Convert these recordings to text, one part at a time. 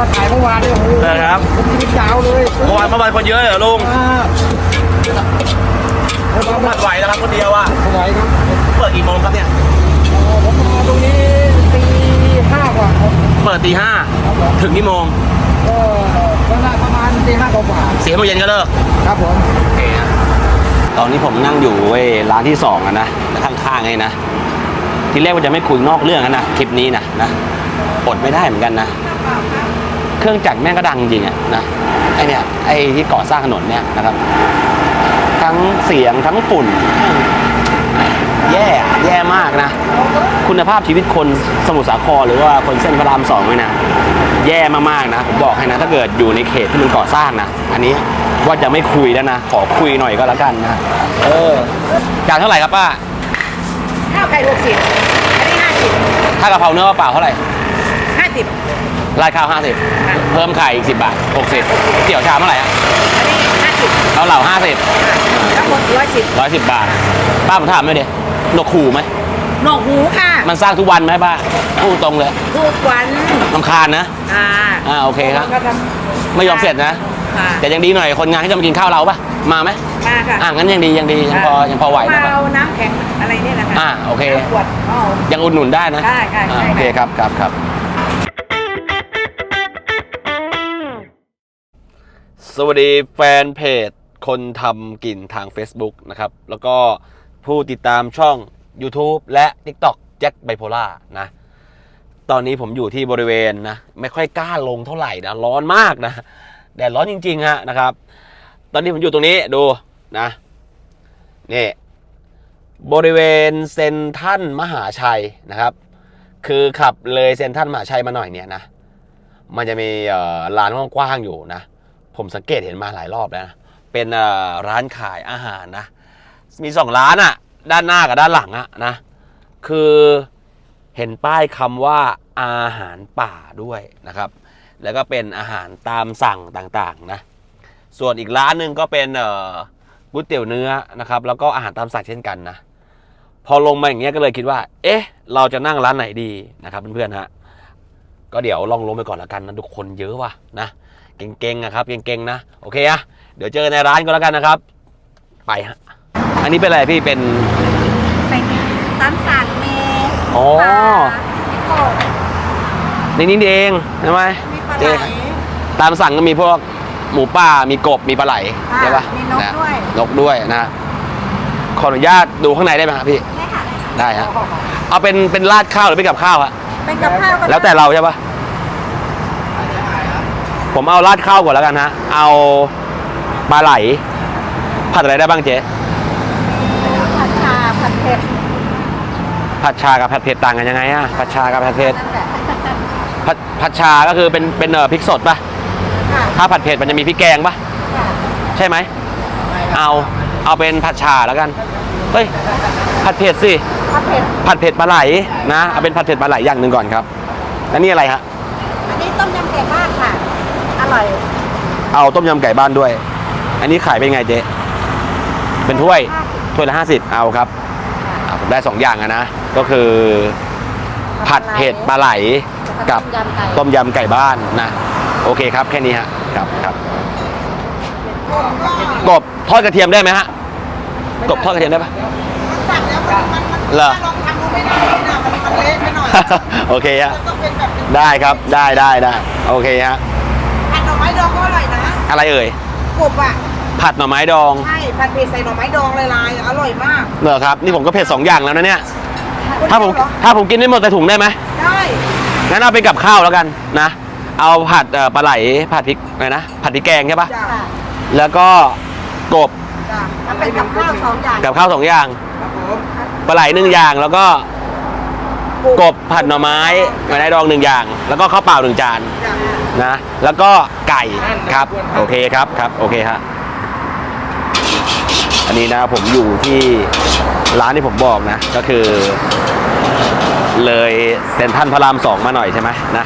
มาถ่ายเมื่อวานเนี่ยโอ้โหนะครับ ผมกินยาวเลยเมื่อวานเมื่อวานคนเยอะเหรอลุงอ่าผมเอาผัมาดไหวนะครับคนเดียวอะถวายครับเปิดกี่โมงครับเนี่ยเอ่อผมมาตรงนี้ตีห้ากว่าครับเปิดตีห้าครับผมถึงกี่โมงก็เวลาประมาณตีห้ากว่าสี่โมงเย็นก็เลิก ๆครับผมโอเคฮะตอนนี้ผมนั่งอยู่เว้ยร้านที่สองอะนะข้างๆไงนะ ทีแรกว่าจะไม่คุยนอกเรื่องอะนะคลิปนี้นะนะอดไม่ได้เหมือนกันนะ เครื่องจักรแม่งก็ดังจริงอะนะไอเนี่ยไอที่ก่อสร้างถนนเนี่ยนะครับ ทั้งเสียงทั้งฝุ่น แย่อะแย่มากนะ คุณภาพชีวิตคนสมุทรสาครหรือว่าคนเส้นพระรามสองเลยนะแย่มากๆนะผมบอกให้นะ ถ้าเกิดอยู่ในเขตที่มันก่อสร้างนะอันนี้ว่าจะไม่คุยแล้วนะ ขอคุยหน่อยก็แล้วกันนะเออจานเท่าไหร่ครับป้าข้าวไก่หกสิบอันนี้ห้าสิบถ้ากะเพราเนื้อเปล่าเท่าไหร่ห้าสิบ ราดข้าวห้าสิบเพิ่มไข่อีกสิบบาทหกสิบเตี๋ยวชามเท่าไหร่อะอันนี้ห้าสิบเอาเหล่าห้าสิบทั้งหมดร้อยสิบร้อยสิบบาท ป้าผมถามหน่อยดิหนวกขู่ไหม หนวกหูค่ะมันสร้างทุกวันไหมป้าพูดตรงเลยทุกวันลำคาญนะ อ่าอ่าโอเคครับ ก็ทไม่ยอมเสร็จนะำค่ะแต่ยังดีหน่อยคนงานที่จะมากินข้าวเราปะมาไหมมาค่ะอ่างั้นยังดียังดียังพอยังพอไหวมานะเอาน้ำแข็งอะไรเนี่ยนะคะอ่าโอเคน้ำขวดเอา ยังอุดหนุนได้นะได้ค่ะอ่าใช่โอเคค่ะครับครับครับ สวัสดีแฟนเพจคนทำกินทาง Facebook นะครับ แล้วก็ผู้ติดตามช่อง YouTube และ TikTok แจ็คไบโพล่านะ ตอนนี้ผมอยู่ที่บริเวณนะ ไม่ค่อยกล้าลงเท่าไหร่นะ ร้อนมากนะ แดดร้อนจริงๆฮะนะครับ ตอนนี้ผมอยู่ตรงนี้ดูนะนี่บริเวณเซนทันมหาชัยนะครับ คือขับเลยเซนทันมหาชัยมาหน่อยเนี่ยนะ มันจะมีเอ่อร้านกว้างๆอยู่นะ ผมสังเกตเห็นมาหลายรอบแล้วนะเป็นร้านขายอาหารนะ มีสองร้านอะ่ะ ด้านหน้ากับด้านหลังอะนะ คือเห็นป้ายคำว่าอาหารป่าด้วยนะครับ แล้วก็เป็นอาหารตามสั่งต่างๆนะ ส่วนอีกร้านหนึ่งก็เป็นก๋วยเตี๋ยวเนื้อนะครับ แล้วก็อาหารตามสั่งเช่นกันนะ พอลงมาอย่างเงี้ยก็เลยคิดว่า เอ๊ะ เราจะนั่งร้านไหนดีนะครับเพื่อนๆฮะ ก็เดี๋ยวลองลงไปก่อนละกันนะทุกคนเยอะว่ะนะ เก่งๆนะครับเก่งๆนะโอเคอะเดี๋ยวเจอในร้านก็แล้วกันนะครับ ไปฮะอันนี้เป็นอะไรพี่เป็นเป็นตามสั่งเมอ๋อปลาโกบในนี้เองใช่ไหม มีปลาไหเจ๊ลตามสั่งก็มีพวกหมูป่า มีกบ มีปลาไหลค่ะใช่ปะมีนกะด้วยนกด้วยนะ ขออนุญาตดูข้างในได้ไหมครับพี่ ได้ค่ะได้ฮะ เอาเป็นเป็นราดข้าวหรือเป็นกับข้าวฮะ เป็นกับข้าวก็ได้แล้วแต่เราใช่ปะ ผมเอาราดข้าวก่อนแล้วกันฮะ เอาปลาไหล ผัดอะไรได้บ้างเจ๊ ผัดชาผัดเผ็ดผัดชากับผัดเผ็ดต่างกันยังไงอะผัดชากับผัดเผ็ดนั่นแหละผัดผัดชาก็คือเป็นเป็นเอ่อพริกสดปะค่ะถ้าผัดเผ็ดมันจะมีพริกแกงปะค่ะใช่ไหม เอาเอาเป็นผัดชาแล้วกัน เฮ้ย ผัดเผ็ดสิ ผัดเผ็ดผัดเผ็ดปลาไหลนะ เอาเป็นผัดเผ็ดปลาไหลอย่างหนึ่งก่อนครับ แล้วนี่อะไรฮะ อันนี้ต้มยำไก่บ้านค่ะ อร่อยเอาต้มยำไก่บ้านด้วย อันนี้ขายเป็นไงเจ๊ เป็นถ้วย50ถ้วยละห้าสิบเอาครับอะผมได้สองอย่างอะนะ ก็คือ ผัดเผ็ดปลาไหลกับยำไก่ต้มยำไก่บ้านนะ โอเคครับแค่นี้ฮะ ครับครับ กบทอดกระเทียมได้ไหมฮะ กบทอดกระเทียมได้ปะ สั่งแล้วมันมันมันเหรอ ลองทำดูไม่ได้นะมันมันเละไปหน่อย โอเคฮะ ต้องเป็นแบบเป็นได้ครับได้ได้ได้โอเคฮะ ก็อร่อยนะอะไรเอ่ยกบอะผัดหน่อไม้ดองใช่ผัดเผ็ดใส่หน่อไม้ดองลายๆอร่อยมากเหรอครับนี่ผมก็เผ็ดสองอย่างแล้วนะเนี่ยคุณถ้าผมเหรอถ้าผมกินไม่หมดใส่ถุงได้ไหมได้งั้นเอาเป็นกับข้าวแล้วกันนะ เอาผัดเอ่อปลาไหลผัดพริกอะไรนะผัดพริกแกงใช่ปะจ้ะแล้วก็กบจ้ะมันเป็นกับข้าวสองอย่างกับข้าวสองอย่างครับผมปลาไหลหนึ่งอย่างแล้วก็กบผัดหน่อไม้ไม้ได้ดองหนึ่งอย่าง แล้วก็ข้าวเปล่าหนึ่งจานจ้ะ นะ แล้วก็ไก่ครับ โอเคครับครับโอเคฮะอันนี้นะผมอยู่ที่ร้านที่ผมบอกนะ ก็คือ เลยเซ็นทรัลพระรามสองมาหน่อยใช่ไหมนะ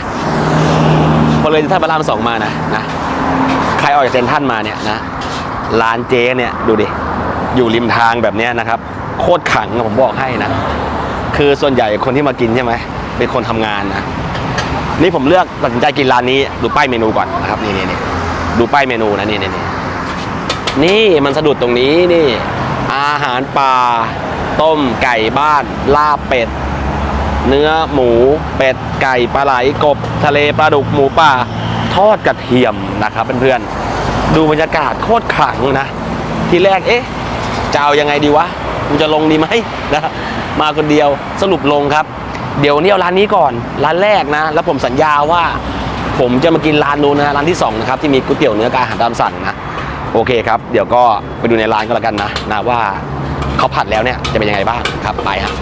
พอเลยเซ็นทรัลพระรามสองมานะนะใครออกจากเซ็นทรัลมาเนี่ยนะร้านเจ๊เนี่ยดูดิอยู่ริมทางแบบนี้นะครับ โคตรขังผมบอกให้นะ คือส่วนใหญ่คนที่มากินใช่ไหมเป็นคนทำงานนะ นี่ผมเลือกตัดสินใจกินร้านนี้ดูป้ายเมนูก่อนนะครับนี่นี่นี่ดูป้ายเมนูนะนี่นี่นี่นี่มันสะดุดตรงนี้นี่ อาหารปลาต้มไก่บ้าน ลาบเป็ด เนื้อหมู เป็ดไก่ปลาไหลกบ ทะเลปลาดุกหมูป่าทอดกระเทียมนะครับเพื่อนๆดูบรรยากาศโคตรขลังนะทีแรกเอ๊ะจะเอายังไงดีวะกูจะลงดีไหมนะมาคนเดียวสรุปลงครับ เดี๋ยวนี้เอาร้านนี้ก่อนร้านแรกนะ แล้วผมสัญญาว่า ผมจะมากินร้านนู้นนะร้านที่สองนะครับที่มีก๋วยเตี๋ยวเนื้อกับอาหารตามสั่งนะโอเคครับ เดี๋ยวก็ไปดูในร้านก็แล้วกันนะนะว่าเขาผัดแล้วเนี่ยจะเป็นยังไงบ้างครับไปฮะ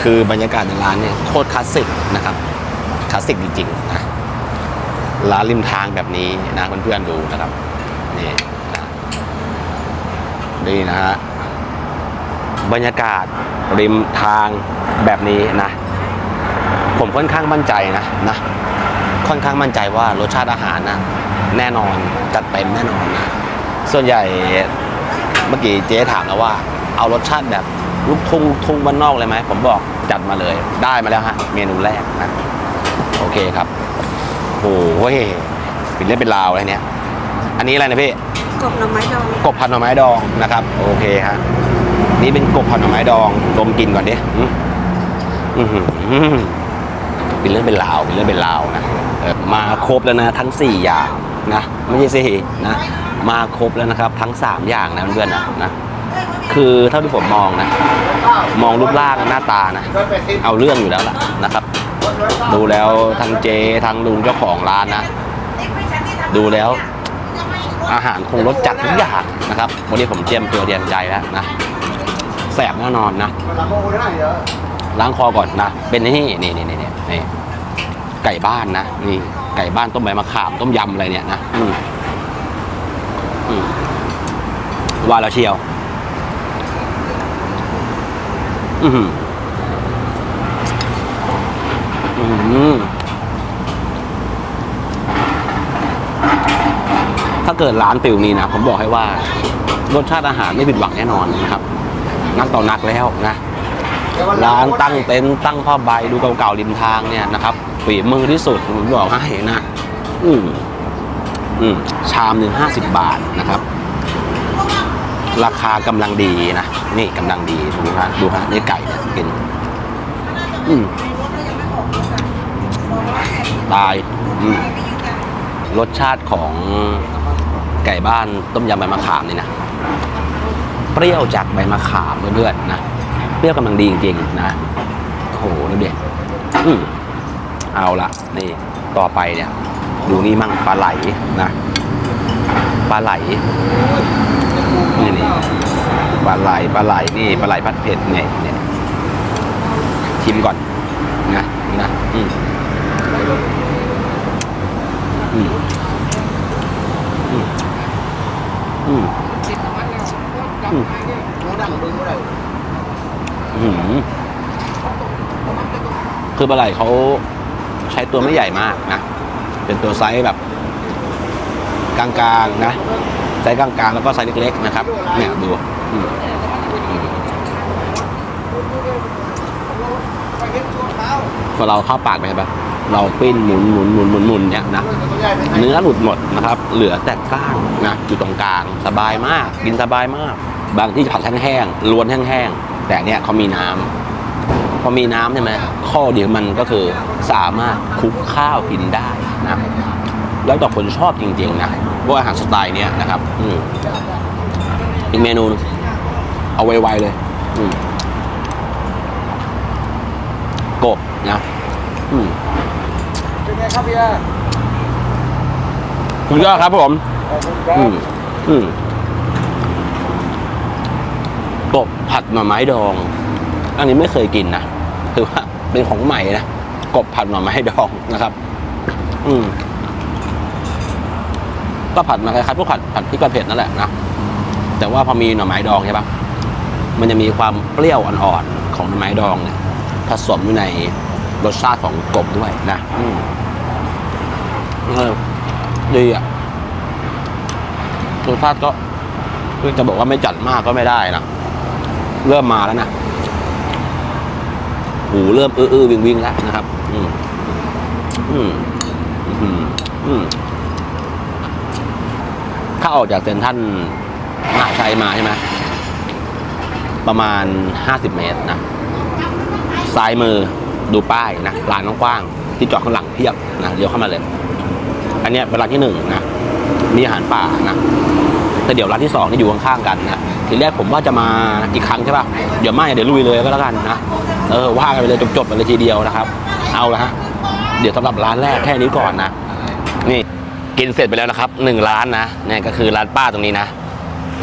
คือบรรยากาศในร้านเนี่ยโคตรคลาสสิกนะครับคลาสสิกจริงๆนะ ร้านริมทางแบบนี้นะเพื่อนๆดูนะครับนี่นะนี่นะฮะบรรยากาศริมทางแบบนี้นะ ผมค่อนข้างมั่นใจนะนะค่อนข้างมั่นใจว่ารสชาติอาหารนะแน่นอนจัดเต็มแน่นอนนะส่วนใหญ่เมื่อกี้เจ๊ถามแล้วว่า เอารสชาติแบบลูกทุ่งลูกทุ่งบ้านนอกเลยไหมผมบอกจัดมาเลยได้มาแล้วฮะเมนูแรกนะโอเคครับ หเป็นเรื่องเป็นราวอะไรเนี่ยอันนี้อะไรนะพี่กบหน่อไม้ดองกบผัดหน่อไม้ดองนะครับ โอเคฮะนี่เป็นกบผัดหน่อไม้ดองดมกลินก่อนดิอื้ออือหือเป็นเรื่องเป็นราวเป็นเรื่องเป็นราวนะเออมาครบแล้วนะทั้ง 4 อย่างนะไม่ใช่สี่นะมาครบแล้วนะครับ ทั้ง 3 อย่างนะเพื่อนๆนะนะคือเท่าที่ผมมองนะ มองรูปร่างหน้าตานะ เอาเรื่องอยู่แล้วล่ะนะครับ ดูแล้วทั้งเจทั้งลุงเจ้าของร้านนะ ดูแล้วอาหารคงรสจัดทุกอย่างนะครับ วันนี้ผมเตรียมตัวเรียมใจแล้วนะแสบแน่นอนนะ ล้างคอก่อนนะ เป็นนี่นี่นี่นี่นี่นี่ไก่บ้านนะ นี่ ไก่บ้านต้มใบมะขามต้มยำอะไรเนี่ยนะอืมอืมว่าแล้วเชียว อือหือถ้า เกิดร้านฟิลนี้นะผมบอกให้ว่ารสชาติอาหารไม่ผิดหวังแน่นอนนะครับนักต่อนักแล้วนะร้านตั้งเต็นตั้งผ้าใบดูเก่าๆริมทางเนี่ยนะครับฝีมือที่สุดผมบอกให้นะอืมอืมชามหนึ่งห้าสิบบาทนะครับ ราคากำลังดีนะนี่กำลังดีดูฮะดูฮะนี่ไก่เนี่ยกินอืมตายอืมรสชาติของ ไก่บ้านต้มยำใบมะขามนี่นะ เปรี้ยวจากใบมะขามเพื่อนๆนะ เปรี้ยวกำลังดีจริงๆนะ โอ้โหดูเด็ดอืมเอาละนี่ต่อไปเนี่ย ดูนี่มั่งปลาไหลนะปลาไหลนี่นี่ปลาไหลปลาไหลนี่ปลาไหลผัดเผ็ดเนี่ยเนี่ยชิมก่อนนะนะอืมอืมอืม อืมอืมอืมคือปลาไหลเขาใช้ตัวไม่ใหญ่มากนะ เป็นตัวไซส์แบบกลางๆนะ ไซส์กลางๆ แล้วก็ไซส์เล็กๆนะครับ เนี่ยดูพอเราเข้าปากไปใช่ปะ เราปิ้นหมุนหมุนหมุนหมุนหมุนเนี่ยนะเนื้อหลุดหมดนะครับ เหลือแต่ก้างนะอยู่ตรงกลางสบายมากกินสบายมาก บางที่ผัดแห้งๆล้วนแห้งๆแต่เนี่ยเขามีน้ำพอมีน้ำใช่ไหมข้อเดียวมันก็คือสามารถคลุกข้าวกินได้นะแล้วแต่คนชอบจริงๆนะพวกอาหารสไตล์เนี้ยนะครับ อืมอีกเมนูหนึ่งเอาไวๆเลย อืมกบนะอืม เป็น ไงครับเบียร์คุณยอดครับผมขอบคุณครับอืมอืมกบผัดหน่อไม้ดอง อันนี้ไม่เคยกินนะถือว่าเป็นของใหม่นะกบผัดหน่อไม้ดองนะครับ อืมก็ผัดมาคล้ายๆพวกผัดผัดพริกกระเผ็ดนั่นแหละนะแต่ว่าพอมีหน่อไม้ดองใช่ปะมันจะมีความเปรี้ยวอ่อนๆของหน่อไม้ดองเนี่ยผสมอยู่ในรสชาติของกบด้วยนะอืม เออดีอะรสชาติก็คือจะบอกว่าไม่จัดมากก็ไม่ได้นะเริ่มมาแล้วนะหูเริ่มอื้อๆวิ่งวิ่งแล้วนะครับ อืมอืมอืมอืมถ้าออกจากเซ็นทรัลมหาชัยมาใช่ไหมประมาณห้าสิบเมตรนะซ้ายมือดูป้ายนะร้านกว้างที่จอดข้างหลังเพียบนะเลี้ยวเข้ามาเลย อันนี้เป็นร้านที่หนึ่งนะมีอาหารป่านะแต่เดี๋ยวร้านที่สองนี่อยู่ข้างๆกันนะทีแรกผมว่าจะมาอีกครั้งใช่ป่ะเดี๋ยวไม่เดี๋ยวลุยเลยก็แล้วกันนะเออว่ากันไปเลยจบๆไปเลยทีเดียวนะครับ เอาละฮะเดี๋ยวสำหรับร้านแรกแค่นี้ก่อนนะนี่กินเสร็จไปแล้วนะครับหนึ่งร้านนะเนี่ยก็คือร้านป้าตรงนี้นะ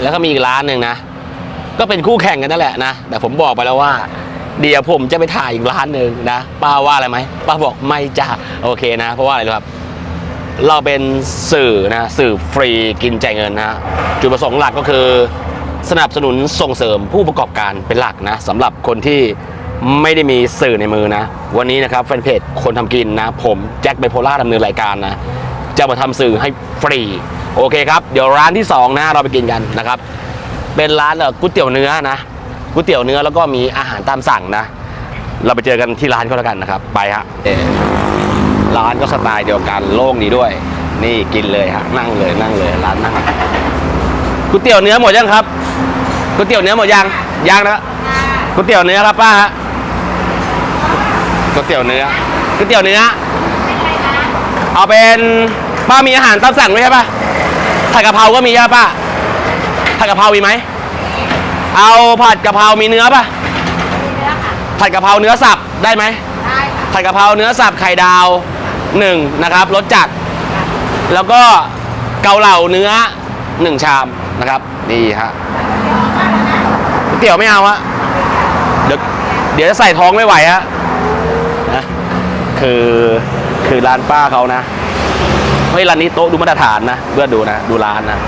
แล้วก็มีอีกร้านหนึ่งนะ ก็เป็นคู่แข่งกันนั่นแหละนะแต่ผมบอกไปแล้วว่า เดี๋ยวผมจะไปถ่ายอีกร้านหนึ่งนะป้าว่าอะไรไหมป้าบอกไม่จ้าโอเคนะ เพราะว่าอะไรรู้ครับ เราเป็นสื่อนะสื่อฟรีกินจ่ายเงินนะจุดประสงค์หลักก็คือ สนับสนุนส่งเสริมผู้ประกอบการเป็นหลักนะสำหรับคนที่ไม่ได้มีสื่อในมือนะ วันนี้นะครับแฟนเพจคนทำกินนะ ผมแจ็คไบโพล่าดำเนินรายการนะจะมาทำสื่อให้ฟรี โอเคครับเดี๋ยวร้านที่สองนะเราไปกินกันนะครับ เป็นร้านเอ่อก๋วยเตี๋ยวเนื้อนะก๋วยเตี๋ยวเนื้อแล้วก็มีอาหารตามสั่งนะ เราไปเจอกันที่ร้านก็แล้วกันนะครับ ไปฮะ ร้านก็สไตล์เดียวกันโล่งดีด้วย นี่กินเลยฮะนั่งเลยนั่งเลยร้านนั่งก๋วยเตี๋ยวเนื้อหมดยังครับก๋วยเตี๋ยวเนื้อหมดยังยังนะก๋วยเตี๋ยวเนื้อครับป้าฮะก๋วยเตี๋ยวเนื้อก๋วยเตี๋ยวเนื้อเอาเป็นป้ามีอาหารตามสั่งด้วยใช่ปะผัดกะเพราก็มีใช่ปะป้าผัดกะเพรามีไหมเอาผัดกะเพรามีเนื้อปะผัดกะเพราเนื้อสับได้ไหมได้ค่ะผัดกะเพราเนื้อสับไข่ดาว หนึ่งนะครับรสจัดแล้วก็เกาเหลาเนื้อหนึ่งชามนะครับนี่ฮะเตี๋ยวไม่เอาฮะเดี๋ยวเดี๋ยวจะใส่ท้องไม่ไหวฮะนะคือคือร้านป้าเขานะเฮ้ยร้านนี้โต๊ะดูมาตรฐานนะเพื่อนดูนะดูร้านนะ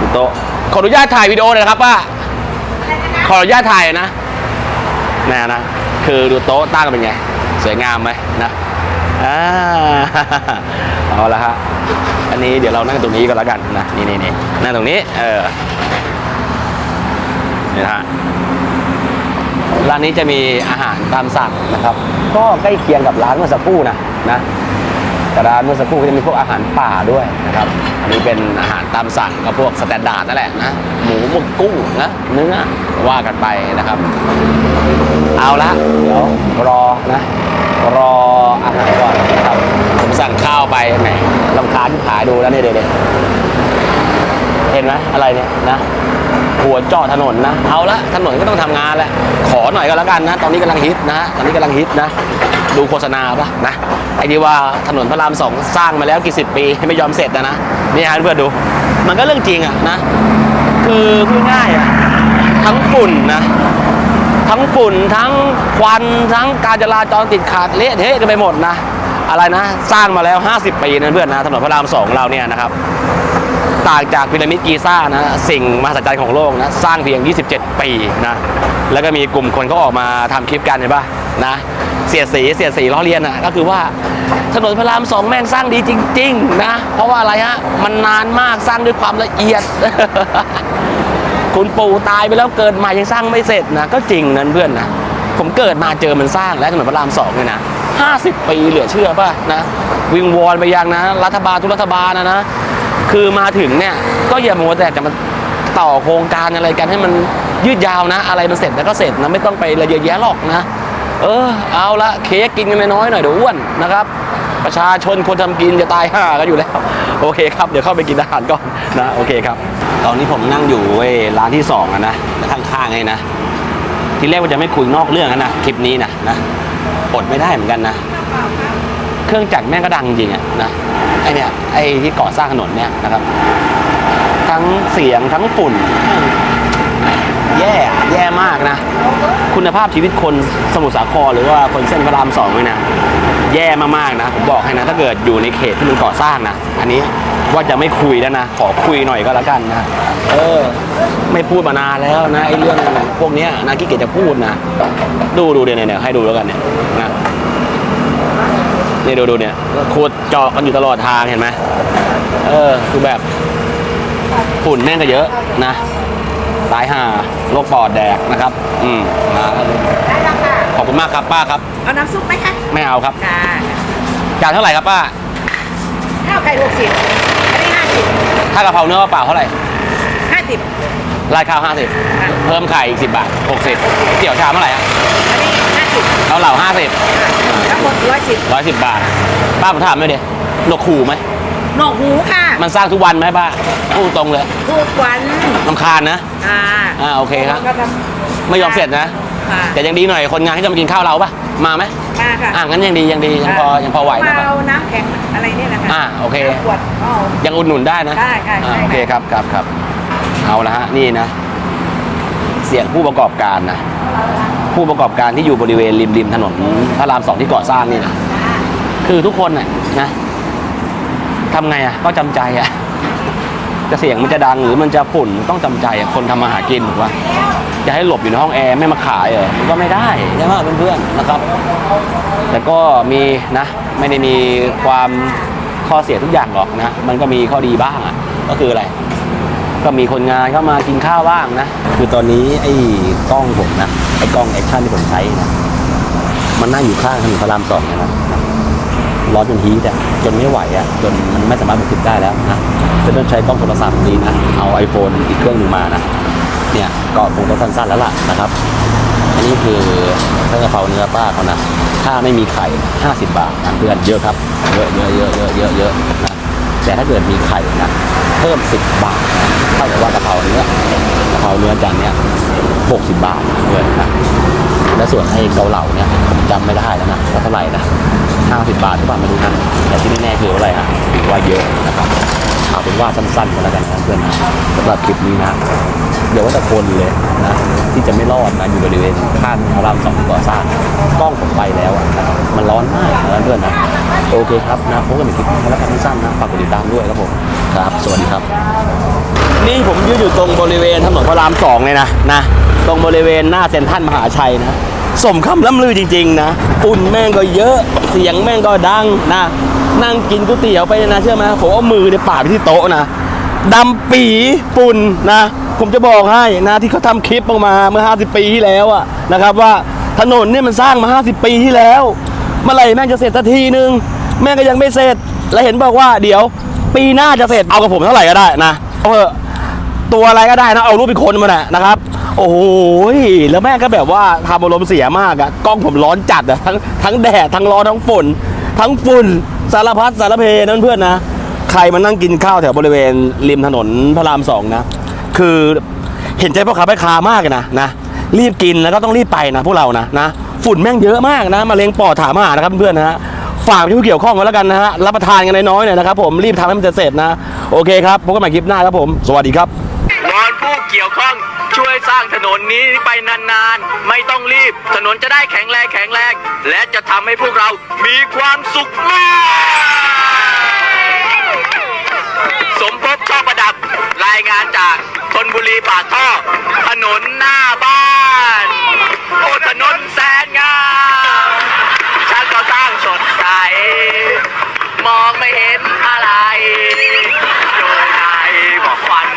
ดูโต๊ะขออนุญาตถ่ายวิดีโอหน่อยนะครับป้าขออนุญาตถ่ายนะนะนะคือดูโต๊ะตั้งเป็นไง สวยงามไหมนะ อ่าเอาละฮะอันนี้เดี๋ยวเรานั่งตรงนี้ก็แล้วกันนะนี่นี่นี่นั่งตรงนี้ เออนี่นะฮะร้านนี้จะมีอาหารตามสั่งนะครับ ก็ใกล้เคียงกับร้านเมื่อสักครู่นะนะแต่ร้านเมื่อสักครู่ก็จะมีพวกอาหารป่าด้วยนะครับ อันนี้เป็นอาหารตามสั่งก็พวกสแตนดาร์ดนั่นแหละนะ หมูหมึกกุ้งนะเนื้อว่ากันไปนะครับ เอาละเดี๋ยวรอนะ รอ อาหารก่อนนะครับผมสั่งข้าวไปแหมลำคาญขาดูแล้วเนี่ยเด็ดๆเห็นไหมอะไรเนี่ยนะหัวจาะถนนนะเอาละถนนก็ต้องทำงานแหละขอหน่อยก็แล้วกันนะ ตอนนี้กำลังฮิตนะตอนนี้กำลังฮิตนะ ดูโฆษณาปะนะไอ้ที่ว่าถนนพระรามสองสร้างมาแล้วกี่สิบปีไม่ยอมเสร็จนะนะนี่ฮะเพื่อนดู มันก็เรื่องจริงอะนะ คือพูดง่ายอะทั้งฝุ่นนะ ทั้งฝุ่นทั้งควันทั้งการจราจรติดขัดเละเทะกันไปหมดนะ อะไรนะ สร้างมาแล้ว 50 ปีนะเพื่อนนะถนนพระรามสองเราเนี่ยนะครับ ต่างจากพีระมิดกีซ่านะ สิ่งมหัศจรรย์ของโลกนะ สร้างเพียง 27 ปีนะ แล้วก็มีกลุ่มคนเขาออกมาทำคลิปกันเห็นปะนะ เสียดสีเสียดสีล้อเลียนอะก็คือว่าถนนพระรามสองแม่งสร้างดีจริง ๆ นะ เพราะว่าอะไรฮะมันนานมากสร้างด้วยความละเอียด คุณปู่ตายไปแล้วเกิดม่ยังสร้างไม่เสร็จนะ ก็จริงนั้นเพื่อนนะ ผมเกิดมาเจอมันสร้างแล้วถนนพระรามสองเนี่ยนะห้าสิบปีเหลือเชื่อป่ะนะ วิงวอนไปยังนะ รัฐบาลทุกรัฐบาลนะนะ คือมาถึงเนี่ยก็อย่ามัวแต่จะมาต่อโครงการอะไรกันให้มันยืดยาวนะ อะไรมันเสร็จแล้วก็เสร็จนะไม่ต้องไปละเยอะแยะหรอกนะ เออเอาละเค้กกินกันน้อยหน่อยเดี๋ยวอ้วนนะครับประชาชนคนทำกินจะตายห่ากันอยู่แล้ว โอเคครับ เดี๋ยวเข้าไปกินอาหารก่อนนะ โอเคครับ ตอนนี้ผมนั่งอยู่เว้ยร้านที่สองอะนะข้างๆไงนะที่แรกว่าจะไม่คุยนอกเรื่องอะนะคลิปนี้นะนะอดไม่ได้เหมือนกันนะ เครื่องจักรแม่งก็ดังจริงอะนะไอเนี่ยไอที่ก่อสร้างถนนเนี่ยนะครับ ทั้งเสียงทั้งฝุ่น แย่แย่มากนะ คุณภาพชีวิตคนสมุทรสาครหรือว่าคนเส้นพระรามสองเลยนะ แย่มากๆนะผมบอกให้นะ ถ้าเกิดอยู่ในเขตที่มันก่อสร้างนะอันนี้ ว่าจะไม่คุยแล้วนะ ขอคุยหน่อยก็แล้วกันนะ เออ ไม่พูดมานานแล้วนะไอ้เรื่องพวกเนี้ยนะขี้เกียจจะพูดนะ ดูดูเดี๋ยวเนี่ยให้ดูแล้วกันเนี่ยนะนี่ดูดูเนี่ยขุดเจาะกันอยู่ตลอดทางเห็นไหมเออคือแบบฝุ่นแม่งก็เยอะนะตายห่าโรคปอดแดกนะครับ อืมมาได้แล้วค่ะขอบคุณมากครับป้าครับ เอาน้ำซุปไหมคะ ไม่เอาครับค่ะจานเท่าไหร่ครับป้าข้าวไข่หกสิบอันนี้ห้าสิบ ถ้ากะเพราเนื้อเปล่าเท่าไหร่ ห้าสิบราดข้าวห้าสิบค่ะเพิ่มไข่อีกสิบบาทหกสิบเตี๋ยวชามเท่าไหร่อะอันนี้ห้าสิบเราเหล่าห้าสิบทั้งหมดร้อยสิบร้อยสิบบาท ป้าผมถามหน่อยดิหนวกขู่ไหม หนวกหูค่ะมันสร้างทุกวันไหมป้าพูดตรงเลยทุกวันลำคาญนะ อ่าอ่าโอเคครับ ก็ทไม่ยอมเสร็จนะำค่ะแต่ยังดีหน่อยคนงานที่จะมากินข้าวเราปะ มาไหมมาค่ะอ่างั้นยังดียังดียังพอยังพอไหวมานะครับเอาน้ำแข็งอะไรเนี่ยนะคะอ่าโอเคขวดเอา ยังอุดหนุนได้นะได้ค่ะอ่าใช่โอเคครับครับครับเอาละฮะนี่นะ เสียงผู้ประกอบการนะ ผู้ประกอบการที่อยู่บริเวณริมริมถนนพระรามสองที่ก่อสร้างนี่นะคือทุกคนน่ะนะทำไงอะ ก็จำใจอะจะเสียงมันจะดังหรือมันจะฝุ่นต้องจำใจอะคนทำมาหากินถูกปะ จะให้หลบอยู่ในห้องแอร์ไม่มาขายเหรอมันก็ไม่ได้ใช่ไหมเพื่อนๆนะครับ แต่ก็มีนะไม่ได้มีความข้อเสียทุกอย่างหรอกนะมันก็มีข้อดีบ้างอะก็คืออะไร ก็มีคนงานเข้ามากินข้าวบ้างนะคือตอนนี้ไอ้กล้องผมนะไอ้กล้องแอคชั่นที่ผมใช้นะมันนั่งอยู่ข้างถนนพระรามสองนะครับร้อนจนฮีทอะจนไม่ไหวอะจนมันไม่สามารถบันทึกได้แล้วนะจะต้องใช้กล้องโทรศัพท์นี้นะเอา iPhone อีกเครื่องหนึ่งมานะ เนี่ยก็คงต้องสั้นๆแล้วล่ะนะครับ อันนี้คือข้าวกะเพราเนื้อป้าเขานะถ้าไม่มีไข่ 50 บาทนะเพื่อนเยอะครับเยอะเยอะเยอะเยอะเยอะเยอะนะแต่ถ้าเกิดมีไข่นะเพิ่ม 10 บาทเท่ากับว่ากะเพราเนื้อกะเพราเนื้อจานเนี้ย60 บาทเพื่อนนะและส่วนให้เกาเหลาเนี่ยผมจำไม่ได้แล้วนะว่าเท่าไหร่นะ50 บาทหรือเปล่าไม่รู้นะแต่ที่แน่ๆคืออะไรฮะถือว่าเยอะนะครับ เอาเป็นว่าสั้นๆก็แล้วกันนะเพื่อนนะสำหรับคลิปนี้นะ เดี๋ยวว่าแต่คนเลยนะ ที่จะไม่รอดนะอยู่บริเวณข้างพระรามสองก่อสร้างกล้องผมไปแล้วอะนะมันร้อนมากนะเพื่อนนะ โอเคครับนะพบกันในคลิปหน้แล้วกันสั้นๆนะฝากกดติดตามด้วยครับผมครับ สวัสดีครับ นี่ผมยืนอยู่ตรงบริเวณถนนพระรามสองเลยนะนะ ตรงบริเวณหน้าเซ็นทรัลมหาชัยนะสมคำล่ำลือจริง ๆ นะฝุ่นแม่งก็เยอะ เสียงแม่งก็ดังนะ นั่งกินก๋วยเตี๋ยวไปเนี่ยนะเชื่อไหมผมเอามือเนี่ยปาดไปที่โต๊ะนะดำปีฝุ่นนะ ผมจะบอกให้นะที่เขาทำคลิปออกมาเมื่อ 50 ปีที่แล้วอะนะครับว่าถนนเนี่ยมันสร้างมา 50 ปีที่แล้ว เมื่อไหร่แม่งจะเสร็จสักทีนึง แม่งก็ยังไม่เสร็จ และเห็นบอกว่าเดี๋ยว ปีหน้าจะเสร็จเอากับผมเท่าไหร่ก็ได้นะเอาเถอะตัวอะไรก็ได้นะเอารูปอีกคนมาน่ะนะครับ โอ้โหยแล้วแม่ก็แบบว่าทำอารมณ์เสียมากอะกล้องผมร้อนจัดอะทั้งทั้งแดดทั้งร้อนทั้งฝน ทั้งฝุ่นสารพัดสารเพนั่นเพื่อนนะ ใครมานั่งกินข้าวแถวบริเวณริมถนนพระรามสองนะ คือเห็นใจพ่อค้าแม่ค้ามากเลยนะนะ รีบกินแล้วก็ต้องรีบไปนะพวกเรานะนะ ฝุ่นแม่งเยอะมากนะมะเร็งปอดถามหานะครับเพื่อนนะฮะฝากผู้เกี่ยวข้องกันแล้วกันนะฮะรับประทานกันน้อยๆหน่อยนะครับผมรีบทำให้มันเสร็จนะ โอเคครับพบกันใหม่คลิปหน้าครับผม สวัสดีครับนผู้ เกี่ยวข้องช่วยสร้างถนนนี้ไปนานๆ ไม่ต้องรีบ ถนนจะได้แข็งแรงแข็งแรง และจะทำให้พวกเรามีความสุขมากสมภพชอบประดับรายงานจากชนบุรีป่าท่อ ถนนหน้าบ้าน โอถนนแสนงามฉันก็สร้างสดใส มองไม่เห็นอะไร โดนในบอกวัน